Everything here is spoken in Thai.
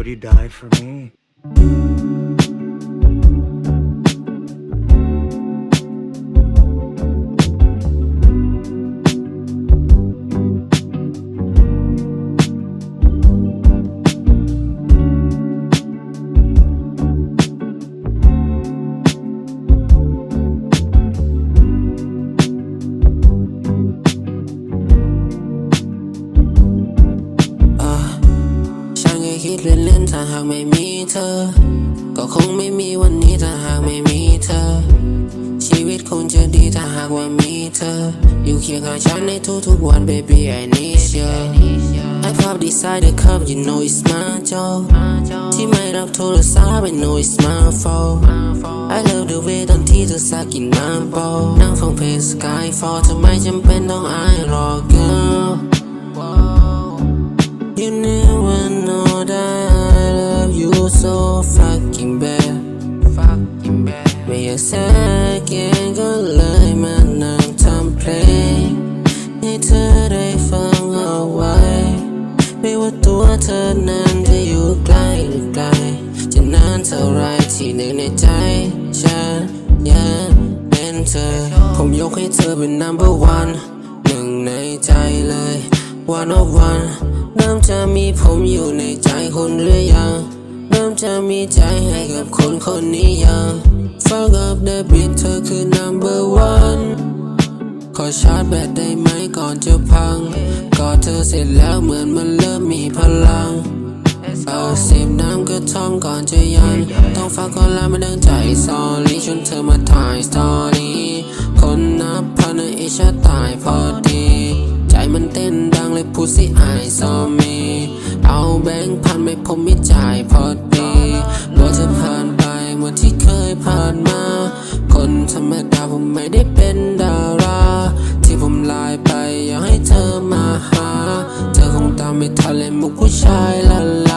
Would you die for me? คิดเล่นๆถ้าหากไม่มีเธอ ก็คงไม่มีวันนี้ถ้าหากไม่มีเธอ ชีวิตคงจะดีถ้าหากว่ามีเธอ อยู่เคียงข้างฉันในทุกๆวัน baby I need you I pop beside the cup you know it's my job ที่ไม่รับโทรศัพท์ I know it's my fault I love the way ตอนที่เธอสักกินน้ำเปล่านั่งฟังเพลง Skyfall ทำไมจำเป็นต้องอายหรอ girl You never ไม่อยากแทรกแกงก็เลยมานั่งทำเพลง ให้เธอได้ฟังเอาไว้ ไม่ว่าตัวเธอนั้นจะอยู่ใกล้หรือไกล จะนานเท่าไรที่หนึ่งในใจ ฉันยังเป็นเธอผมยกให้เธอเป็น number one หนึ่งในใจเลย one of one เริ่มจะมีผมอยู่ในใจคุณหรือยัง จะมีใจให้กับคนคนนี้ยัง Fuck up the beat เธอคือ number one ขอชาร์จแบตได้ไหมก่อนจะพังกอดเธอเสร็จแล้วเหมือนมันเริ่มมีพลังเออสิบน้ำก็ท่องก่อนจะยัน ต้องฝากก่อนลามาดังใจสอรี่ชวนเธอมาถ่ายสตอรี่คนนับพันในอิชาตายพอดี ใจมันเต้นดังเลยพูดสิไอซอมี เอาแบงค์พันไม่ผมไม่จ่ายพอดี ผู้ชายละ